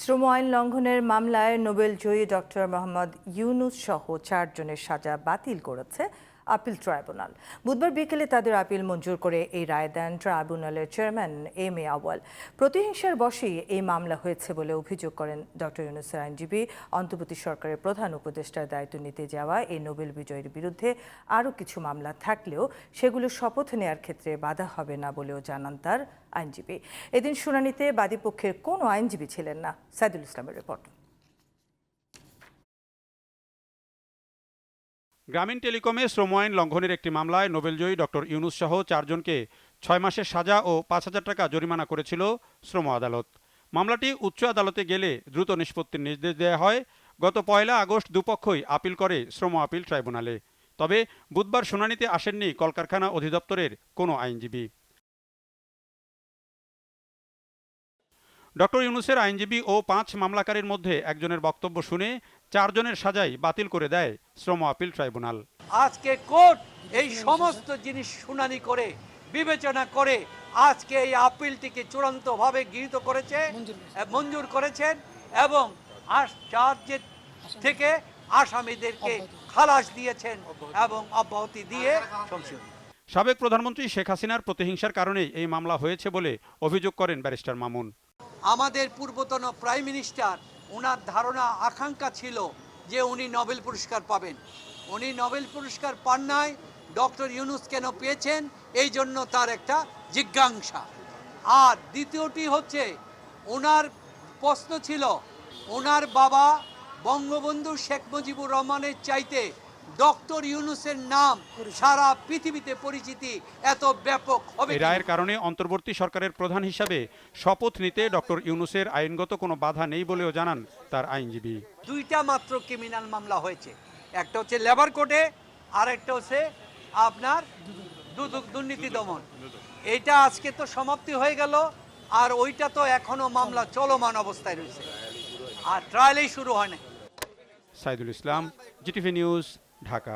শ্রম আইন লঙ্ঘনের মামলায় নোবেল জয়ী ডক্টর মোহাম্মদ ইউনুস সহ চারজনের সাজা বাতিল করেছে আপিল ট্রাইব্যুনাল। বুধবার বিকেলে তাদের আপিল মঞ্জুর করে এই রায় দেন ট্রাইব্যুনালের চেয়ারম্যান এম এ আওয়াল প্রতিহিংসার বশেই এই মামলা হয়েছে বলে অভিযোগ করেন ডক্টর ইউনুসের আইনজীবী। অন্তর্বর্তী সরকারের প্রধান উপদেষ্টার দায়িত্ব নিতে যাওয়া এই নোবেল বিজয়ীর বিরুদ্ধে আরও কিছু মামলা থাকলেও সেগুলো শপথ নেয়ার ক্ষেত্রে বাধা হবে না বলেও জানান তার আইনজীবী। এদিন শুনানিতে বাদীপক্ষের কোনো আইনজীবী ছিলেন না। সাইদুল ইসলামের রিপোর্ট। গ্রামীণ টেলিকমে শ্রম আইন লঙ্ঘনের একটি মামলায় নোবেলজয়ী ডক্টর ইউনুস সহ চারজনকে ছয় মাসের সাজা ও পাঁচ হাজার টাকা জরিমানা করেছিল শ্রম আদালত। মামলাটি উচ্চ আদালতে গেলে দ্রুত নিষ্পত্তির নির্দেশ দেওয়া হয়। গত পয়লা আগস্ট দুপক্ষই আপিল করে শ্রম আপিল ট্রাইব্যুনালে। তবে বুধবার শুনানিতে আসেননি কলকারখানা অধিদপ্তরের কোনো আইনজীবী। ডক্টর ইউনুসের আইনজীবী ও পাঁচ মামলাকারীর মধ্যে একজনের বক্তব্য শুনে চারজনের সাজাই বাতিল করে দেয় শ্রম আপিল ট্রাইব্যুনাল। আজকে কোর্ট এই সমস্ত জিনিস শুনানি করে বিবেচনা করে আজকে এই আপিলটিকে চূড়ান্তভাবে গৃহীত করেছে মঞ্জুর করেছেন এবং আস চার্জের থেকে আসামিদেরকে খালাস দিয়েছেন এবং অব্যাহতি দিয়ে সংশোধন সাবেক প্রধানমন্ত্রী শেখ হাসিনার প্রতিহিংসার কারণেই এই মামলা হয়েছে বলে অভিযোগ করেন ব্যারিস্টার মামুন। আমাদের পূর্বতন প্রাইম মিনিস্টার ওনার ধারণা, আকাঙ্ক্ষা ছিল যে উনি নোবেল পুরস্কার পাবেন। উনি নোবেল পুরস্কার পান নাই, ডক্টর ইউনুস কেন পেয়েছেন, এই জন্য তার একটা জিজ্ঞাসা। আর দ্বিতীয়টি হচ্ছে ওনার প্রশ্ন ছিল ওনার বাবা বঙ্গবন্ধু শেখ মুজিবুর রহমানের চাইতে ডক্টর ইউনুসের নাম সারা পৃথিবীতে পরিচিতি এত ব্যাপক হবে রায়ের কারণে অন্তর্বর্তী সরকারের প্রধান হিসাবে শপথ নিতে ডক্টর ইউনুসের আইনগত কোনো বাধা নেই বলেও জানান তার আইনজীবী। দুইটা মাত্র ক্রিমিনাল মামলা হয়েছে। একটা হচ্ছে লেবার কোর্টে আর একটা হচ্ছে আপনার দুর্নীতি দমন। এইটা আজকে তো সমাপ্তি হয়ে গেল আর ওইটা তো এখনও মামলা চলমান অবস্থায় রয়েছে। আর ট্রায়ালেই শুরু হয় না সাইদুল ইসলাম জিটিভি নিউজ ঢাকা।